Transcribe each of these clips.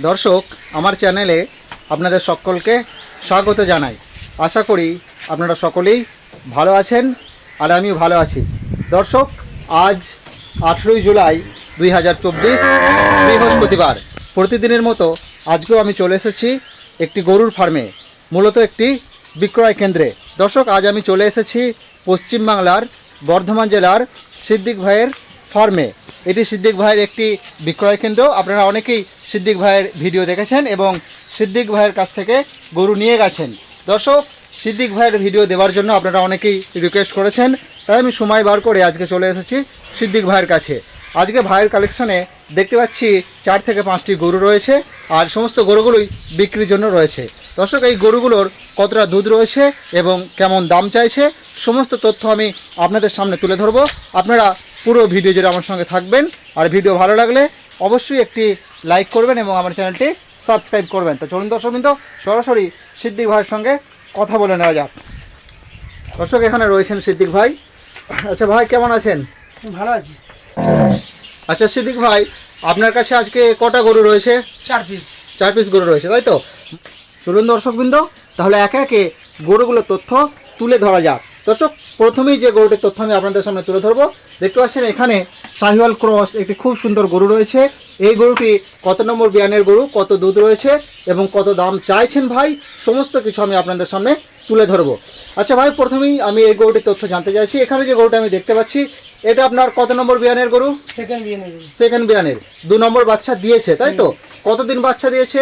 দর্শক, আমার চ্যানেলে আপনাদের সকলকে স্বাগত জানাই। আশা করি আপনারা সকলেই ভালো আছেন আর আমিও ভালো আছি। দর্শক, আজ আঠেরোই জুলাই দুই হাজার চব্বিশ বৃহস্পতিবার। প্রতিদিনের মতো আজকেও আমি চলে এসেছি একটি গরুর ফার্মে, মূলত একটি বিক্রয় কেন্দ্রে। দর্শক, আজ আমি চলে এসেছি পশ্চিমবাংলার বর্ধমান জেলার সিদ্দিক ভাইয়ের ফার্মে। এটি সিদ্দিক ভাইয়ের একটি বিক্রয় কেন্দ্র। আপনারা অনেকেই সিদ্দিক ভাইয়ের ভিডিও দেখেছেন এবং সিদ্দিক ভাইয়ের কাছ থেকে গরু নিয়ে গেছেন। দর্শক, সিদ্দিক ভাইয়ের ভিডিও দেওয়ার জন্য আপনারা অনেকেই রিকোয়েস্ট করেছেন। তাই আমি সময় বার করে আজকে চলে এসেছি সিদ্দিক ভাইয়ের কাছে। আজকে ভাইয়ের কালেকশনে দেখতে পাচ্ছি চার থেকে পাঁচটি গরু রয়েছে আর সমস্ত গরুগুলোই বিক্রির জন্য রয়েছে। দর্শক, এই গরুগুলোর কতটা দুধ রয়েছে এবং কেমন দাম চাইছে, সমস্ত তথ্য আমি আপনাদের সামনে তুলে ধরবো। আপনারা পুরো ভিডিও জুড়ে আমার সঙ্গে থাকবেন। আর ভিডিও ভালো লাগলে অবশ্যই একটি লাইক করবেন এবং আমার চ্যানেলটি সাবস্ক্রাইব করবেন। তো চলুন দর্শকবৃন্দ সরাসরি সিদ্দিক ভাইয়ের সঙ্গে কথা বলে নেওয়া যাক। দর্শক এখানে রয়েছেন সিদ্দিক ভাই। আচ্ছা ভাই কেমন আছেন? ভালো আছি। আচ্ছা সিদ্দিক ভাই আপনার কাছে আজকে কটা গরু রয়েছে? চার পিস। চার পিস গরু রয়েছে তাই তো? চলুন দর্শকবৃন্দ তাহলে একে একে গরুগুলোর তথ্য তুলে ধরা যাক। দর্শক প্রথমেই যে গরুটির তথ্য আমি আপনাদের সামনে তুলে ধরবো দেখতে পাচ্ছেন এখানে শাহিওয়াল ক্রস একটি খুব সুন্দর গরু রয়েছে। এই গরুটি কত নম্বর বিয়ানের গরু কত দুধ রয়েছে এবং কত দাম চাইছেন ভাই? সমস্ত কিছু আমি আপনাদের সামনে তুলে ধরবো। আচ্ছা ভাই প্রথমেই আমি এই গরুটির তথ্য জানতে চাইছি। এখানে যে গরুটা আমি দেখতে পাচ্ছি এটা আপনার কত নম্বর বিয়ানের গরু? সেকেন্ড বিয়ে নেবে সেকেন্ড বিয়ানের। দু নম্বর বাচ্চা দিয়েছে তাই তো? কতদিন বাচ্চা দিয়েছে?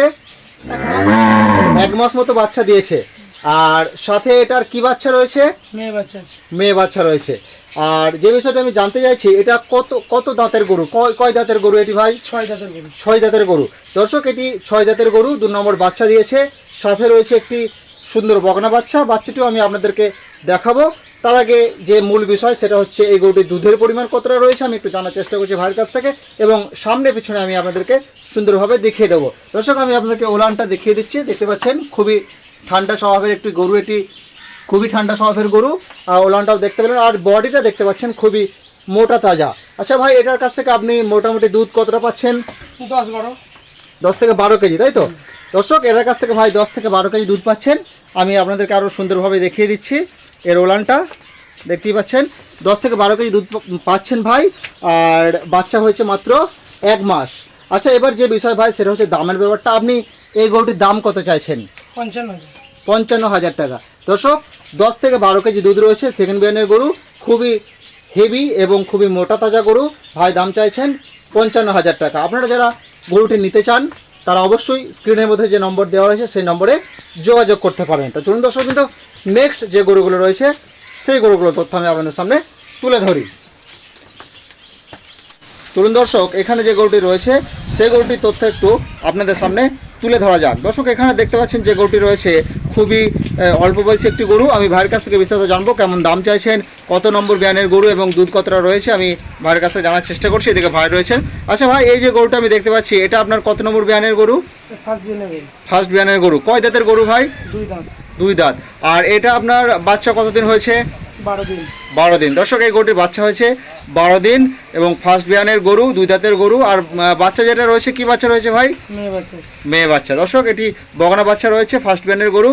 এক মাস মতো বাচ্চা দিয়েছে। আর সাথে এটার কি বাচ্চা রয়েছে? মেয়ে বাচ্চা আছে। মেয়ে বাচ্চা রয়েছে। আর যে বিষয়টা আমি জানতে চাইছি এটা কত কত দাঁতের গরু? কয় কয় দাঁতের গরু এটি ভাই? ছয় দাঁতের গরু। ছয় জাতের গরু। দর্শক এটি ছয় জাতের গরু দু নম্বর বাচ্চা দিয়েছে। সাথে রয়েছে একটি সুন্দর বকনা বাচ্চা। বাচ্চাটিও আমি আপনাদেরকে দেখাবো। তার আগে যে মূল বিষয় সেটা হচ্ছে এই গরুটির দুধের পরিমাণ কতটা রয়েছে আমি একটু জানার চেষ্টা করছি ভাইয়ের কাছ থেকে। এবং সামনে পিছনে আমি আপনাদেরকে সুন্দরভাবে দেখিয়ে দেবো। দর্শক আমি আপনাদেরকে ওলানটা দেখিয়ে দিচ্ছি। দেখতে পাচ্ছেন খুবই ঠান্ডা স্বভাবের একটি গরু এটি খুবই ঠান্ডা স্বভাবের গরু। আর ওলানটাও দেখতে পেলেন আর বডিটা দেখতে পাচ্ছেন খুবই মোটা তাজা। আচ্ছা ভাই এটার কাছ থেকে আপনি মোটামুটি দুধ কতটা পাচ্ছেন? দশ বারো। দশ থেকে বারো কেজি তাই তো? দর্শক এটার কাছ থেকে ভাই দশ থেকে বারো কেজি দুধ পাচ্ছেন। আমি আপনাদেরকে আরও সুন্দরভাবে দেখিয়ে দিচ্ছি এর ওলানটা। দেখতেই পাচ্ছেন দশ থেকে বারো কেজি দুধ পাচ্ছেন ভাই আর বাচ্চা হয়েছে মাত্র এক মাস। আচ্ছা এবার যে বিষয় ভাই সেটা হচ্ছে দামের ব্যাপারটা। আপনি এই গরুটির দাম কত চাইছেন? পঞ্চান্ন হাজার টাকা। দর্শক, দশ থেকে বারো কেজি দুধ রয়েছে সেকেন্ড বিয়ানের গরু। খুবই হেভি এবং খুবই মোটা তাজা গরু। ভাই, দাম চাইছেন পঞ্চান্ন হাজার টাকা। আপনারা যারা গরুটি নিতে চান, তারা অবশ্যই স্ক্রিনের মধ্যে যে নম্বর দেওয়া রয়েছে, সেই নম্বরে যোগাযোগ করতে পারেন। তো চলুন দর্শক কিন্তু নেক্সট যে গরুগুলো রয়েছে, সেই গরুগুলোর তথ্য আমি আপনাদের সামনে তুলে ধরি। তরুণ দর্শক, এখানে যে গরুটি রয়েছে, সেই গরুটির তথ্য একটু আপনাদের সামনে তুলে ধরা যাক। দর্শক এখানে দেখতে পাচ্ছেন যে গরুটি রয়েছে খুবই অল্প বয়সী একটি গরু। আমি ভাইয়ের কাছ থেকে বিস্তারিত জানব কেমন দাম চাইছেন কত নম্বর ব্যানের গরু এবং দুধ কতটা রয়েছে আমি ভাইয়ের কাছ থেকে জানার চেষ্টা করছি। এদিকে ভাই রয়েছেন। আচ্ছা ভাই এই যে গরুটা আমি দেখতে পাচ্ছি এটা আপনার কত নম্বর ব্যানের গরু? ফার্স্ট বিয়ে ব্যানের গরু। কয় দাঁতের গরু ভাই? দুই দাঁত। দুই দাঁত। আর এটা আপনার বাচ্চা কতদিন হয়েছে? বারো দিন। বারো দিন। দর্শক এই গরুটির বাচ্চা হয়েছে বারো দিন এবং ফার্স্ট বিয়ানের গরু দুই দাঁতের গরু। আর বাচ্চা যেটা রয়েছে কি বাচ্চা রয়েছে ভাই? মেয়ে বাচ্চা মেয়ে বাচ্চা। দর্শক এটি বগনা বাচ্চা রয়েছে ফার্স্ট বিয়ানের গরু।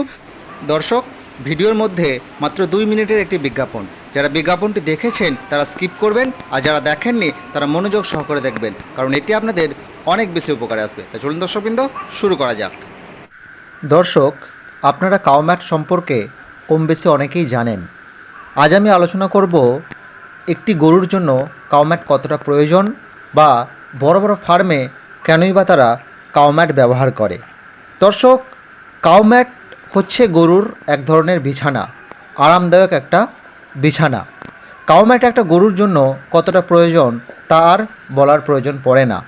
দর্শক ভিডিওর মধ্যে মাত্র দুই মিনিটের একটি বিজ্ঞাপন। যারা বিজ্ঞাপনটি দেখেছেন তারা স্কিপ করবেন। আর যারা দেখেননি তারা মনোযোগ সহকারে দেখবেন। কারণ এটি আপনাদের অনেক বেশি উপকারে আসবে। তাই চলুন দর্শকবৃন্দ শুরু করা যাক। দর্শক আপনারা কাউম্যাট সম্পর্কে কম বেশি অনেকেই জানেন। আজ আমি আলোচনা করব একটি গরুর জন্য কাউম্যাট কতটা প্রয়োজন বা বড় বড় ফার্মে কেনই বা তারা কাউম্যাট ব্যবহার করে। দর্শক কাউম্যাট হচ্ছে গরুর এক ধরনের বিছানা, আরামদায়ক একটা বিছানা। কাউম্যাট একটা গরুর জন্য কতটা প্রয়োজন তার বলার প্রয়োজন পড়ে না।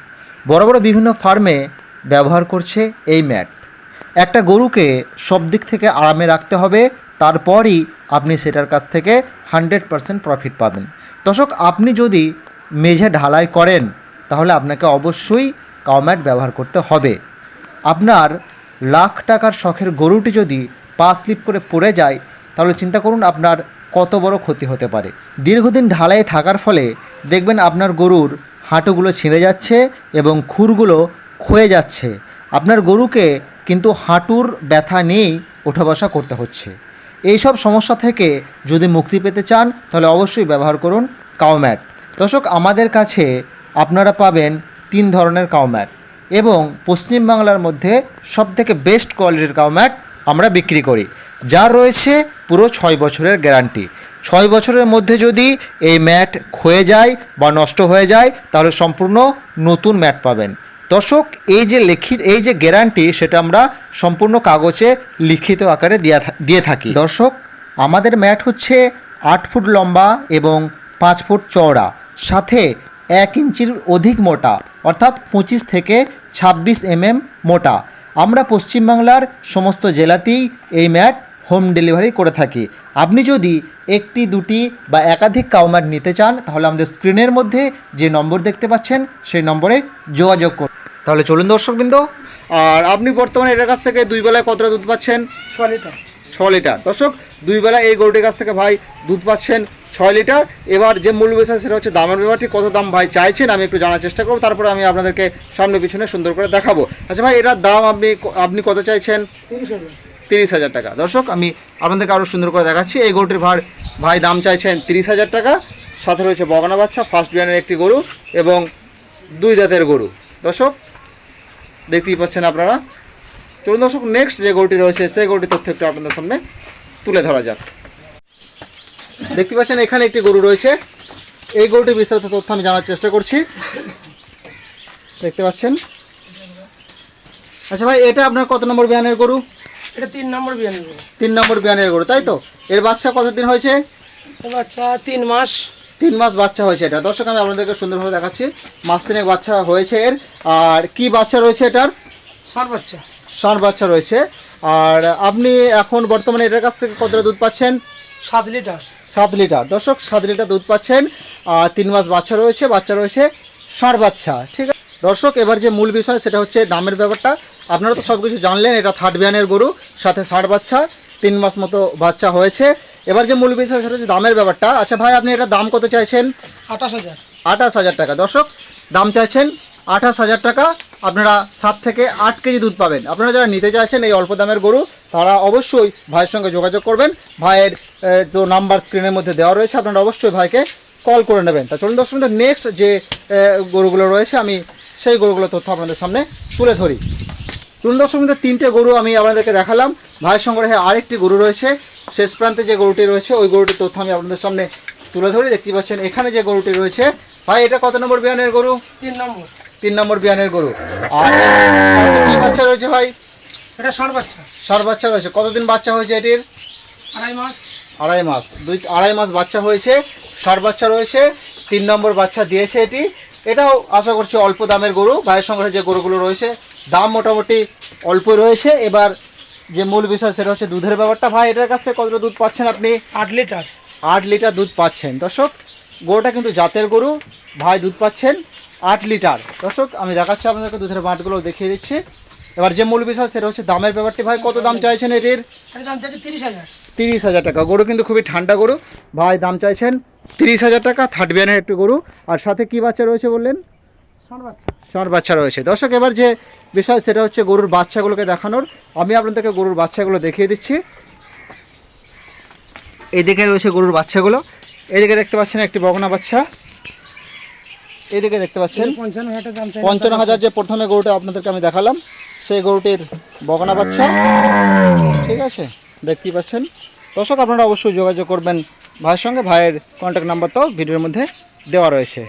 বড় বড় বিভিন্ন ফার্মে ব্যবহার করছে এই ম্যাট। একটা গরুকে সব দিক থেকে আরামে রাখতে হবে তারপরই আপনি সেটার কাছ থেকে হান্ড্রেড পারসেন্ট প্রফিট পাবেন। দর্শক, আপনি যদি মেঝে ঢালাই করেন, তাহলে আপনাকে অবশ্যই কাউম্যাট ব্যবহার করতে হবে। আপনার লাখ টাকার শখের গরুটি যদি পা স্লিপ করে পড়ে যায়, তাহলে চিন্তা করুন আপনার কত বড় ক্ষতি হতে পারে। দীর্ঘদিন ঢালাই থাকার ফলে দেখবেন আপনার গরুর হাঁটুগুলো ছিঁড়ে যাচ্ছে এবং খুরগুলো ক্ষয়ে যাচ্ছে। আপনার গরুকে কিন্তু হাঁটুর ব্যথা নিয়েই ওঠা বসা করতে হচ্ছে। এইসব সমস্যা থেকে যদি মুক্তি পেতে চান, তাহলে অবশ্যই ব্যবহার করুন কাউম্যাট দর্শক, আমাদের কাছে আপনারা পাবেন তিন ধরনের কাউম্যাট এবং পশ্চিমবাংলার মধ্যে সবথেকে বেস্ট কোয়ালিটির কাউম্যাট আমরা বিক্রি করি। যার রয়েছে পুরো ছয় বছরের গ্যারান্টি ছয় বছরের মধ্যে যদি এই ম্যাট ক্ষয়ে যায় বা নষ্ট হয়ে যায়, তাহলে সম্পূর্ণ নতুন ম্যাট পাবেন। দর্শক, এই যে লিখিত এই যে গ্যারান্টি সেটা আমরা সম্পূর্ণ কাগজে লিখিত আকারে দিয়া থাকি। দর্শক, আমাদের ম্যাট হচ্ছে আট ফুট লম্বা এবং পাঁচ ফুট চওড়া, সাথে এক ইঞ্চির অধিক মোটা, অর্থাৎ পঁচিশ থেকে ছাব্বিশ এমএম মোটা। আমরা পশ্চিমবাংলার সমস্ত জেলাতেই এই ম্যাট হোম ডেলিভারি করে থাকি। আপনি যদি একটি, দুটি বা একাধিক কাউম্যাট নিতে চান, তাহলে আমাদের স্ক্রিনের মধ্যে যে নম্বর দেখতে পাচ্ছেন, সেই নম্বরে যোগাযোগ করুন। তাহলে চলুন দর্শকবৃন্দ। আর আপনি বর্তমানে এটার কাছ থেকে দুই বেলায় কতটা দুধ পাচ্ছেন? ছ লিটার। ছ লিটার। দর্শক দুই বেলা এই গরুটির কাছ থেকে ভাই দুধ পাচ্ছেন ছয় লিটার। এবার যে মূল বিষয় সেটা হচ্ছে দামের ব্যাপারটি কত দাম ভাই চাইছেন আমি একটু জানার চেষ্টা করব। তারপরে আমি আপনাদেরকে সামনে পিছনে সুন্দর করে দেখাবো। আচ্ছা ভাই এটার দাম আপনি আপনি কত চাইছেন? তিরিশ হাজার। তিরিশ হাজার টাকা। দর্শক আমি আপনাদেরকে আরও সুন্দর করে দেখাচ্ছি। এই গরুটির ভার ভাই দাম চাইছেন তিরিশ হাজার টাকা। সাথে রয়েছে বগনা বাচ্চা ফার্স্ট বিয়ানের একটি গরু এবং দুই জাতের গরু। দর্শক দেখতেই পাচ্ছেন আপনারা। চলুন দর্শক নেক্সট যে গরুটি রয়েছে সেই গরুটির তথ্য একটু আপনাদের সামনে তুলে ধরা যাক। দেখতে পাচ্ছেন এখানে একটি গরু রয়েছে। এই গরুটির বিস্তারিত তথ্য আমি জানার চেষ্টা করছি। দেখতে পাচ্ছেন। আচ্ছা ভাই এটা আপনার কত নম্বর বিয়ানের গরু? এটা তিন নম্বর বিয়ে নেব তিন নম্বর বিয়ানের গরু তাই তো? এর বাচ্চা কতদিন হয়েছে? বাচ্চা তিন মাস। তিন মাস বাচ্চা হয়েছে এটা। দর্শক আমি আপনাদেরকে সুন্দরভাবে দেখাচ্ছি। মাস তিনেক বাচ্চা হয়েছে এর। আর কি বাচ্চা রয়েছে এটার? ষাট বাচ্চা। ষাঁড় বাচ্চা রয়েছে। আর আপনি এখন বর্তমানে এটার কাছ থেকে কতটা দুধ পাচ্ছেন? সাত লিটার। সাত লিটার। দর্শক সাত লিটার দুধ পাচ্ছেন। আর তিন মাস বাচ্চা রয়েছে বাচ্চা রয়েছে ষাঁড় বাচ্চা। ঠিক আছে? দর্শক এবার যে মূল বিষয় সেটা হচ্ছে দামের ব্যাপারটা। আপনারা তো সব কিছু জানলেন এটা থার্ড বিয়ানের গরু সাথে ষাঁড় বাচ্চা। তিন মাস মতো বাচ্চা হয়েছে। এবার যে মূল বিষয় সেটা হচ্ছে দামের ব্যাপারটা। আচ্ছা ভাই আপনি এটা দাম কত চাইছেন? আঠাশ হাজার। আঠাশ হাজার টাকা। দর্শক দাম চাইছেন আঠাশ হাজার টাকা। আপনারা সাত থেকে আট কেজি দুধ পাবেন। আপনারা যারা নিতে চাইছেন এই অল্প দামের গরু তারা অবশ্যই ভাইয়ের সঙ্গে যোগাযোগ করবেন। ভাইয়ের তো নাম্বার স্ক্রিনের মধ্যে দেওয়া রয়েছে। আপনারা অবশ্যই ভাইকে কল করে নেবেন। তা চলুন দর্শক নেক্সট যে গরুগুলো রয়েছে আমি সেই গরুগুলোর তথ্য আপনাদের সামনে তুলে ধরি। চলুন দর্শক তিনটে গরু আমি আপনাদেরকে দেখালাম। ভাইয়ের সংগ্রহে আরেকটি গরু রয়েছে। শেষ প্রান্তে যে গরুটি রয়েছে ওই গরুটির তথ্য আমি আপনাদের সামনে তুলে ধরি। দেখতে পাচ্ছেন এখানে যে গরুটি রয়েছে ভাই এটা কত নম্বর বিয়ানের গরু? তিন নম্বর। তিন নম্বর বিয়ানের গরু। আর কি বাচ্চা রয়েছে ভাই? এটা ষাট বাচ্চা। ষাট বাচ্চা রয়েছে। কতদিন বাচ্চা হয়েছে এটির? আড়াই মাস। আড়াই মাস। দুই আড়াই মাস বাচ্চা হয়েছে ষাট বাচ্চা রয়েছে তিন নম্বর বাচ্চা দিয়েছে এটি। এটাও আশা করছি অল্প দামের গরু। ভাইয়ের সংগ্রহে যে গরুগুলো রয়েছে দাম মোটামুটি অল্প রয়েছে। এবার যে মূল বিষয় সেটা হচ্ছে দুধের ব্যাপারটা। ভাই এটার কাছ থেকে কতটা দুধ পাচ্ছেন আপনি? আট লিটার। আট লিটার দুধ পাচ্ছেন। দর্শক গরুটা কিন্তু জাতের গরু। ভাই দুধ পাচ্ছেন আট লিটার। দর্শক আমি দেখাচ্ছি আপনাদেরকে দুধের বাঁটগুলো দেখিয়ে দিচ্ছি। এবার যে মূল বিষয় সেটা হচ্ছে দামের ব্যাপারটি। ভাই কত দাম চাইছেন এটির? দাম তিরিশ হাজার। তিরিশ হাজার টাকা। গরু কিন্তু খুবই ঠান্ডা গরু। ভাই দাম চাইছেন তিরিশ হাজার টাকা থার্ড বিয়ানের একটু গরু। আর সাথে কি বাচ্চা রয়েছে বললেন? ষাট বাচ্চা। ষাঁড় বাচ্চা রয়েছে। দর্শক এবার যে বিষয় সেটা হচ্ছে গরুর বাচ্চাগুলোকে দেখানোর। আমি আপনাদেরকে গরুর বাচ্চাগুলো দেখিয়ে দিচ্ছি। এদিকে রয়েছে গরুর বাচ্চাগুলো। এদিকে দেখতে পাচ্ছেন একটি বগনা বাচ্চা। এদিকে দেখতে পাচ্ছেন পঞ্চান্ন হাজার পঞ্চান্ন হাজার যে প্রথমে গরুটা আপনাদেরকে আমি দেখালাম সেই গরুটির বগনা বাচ্চা। ঠিক আছে দেখতেই পাচ্ছেন। দর্শক আপনারা অবশ্যই যোগাযোগ করবেন ভাইয়ের সঙ্গে। ভাইয়ের কন্ট্যাক্ট নাম্বার তো ভিডিওর মধ্যে দেওয়া রয়েছে।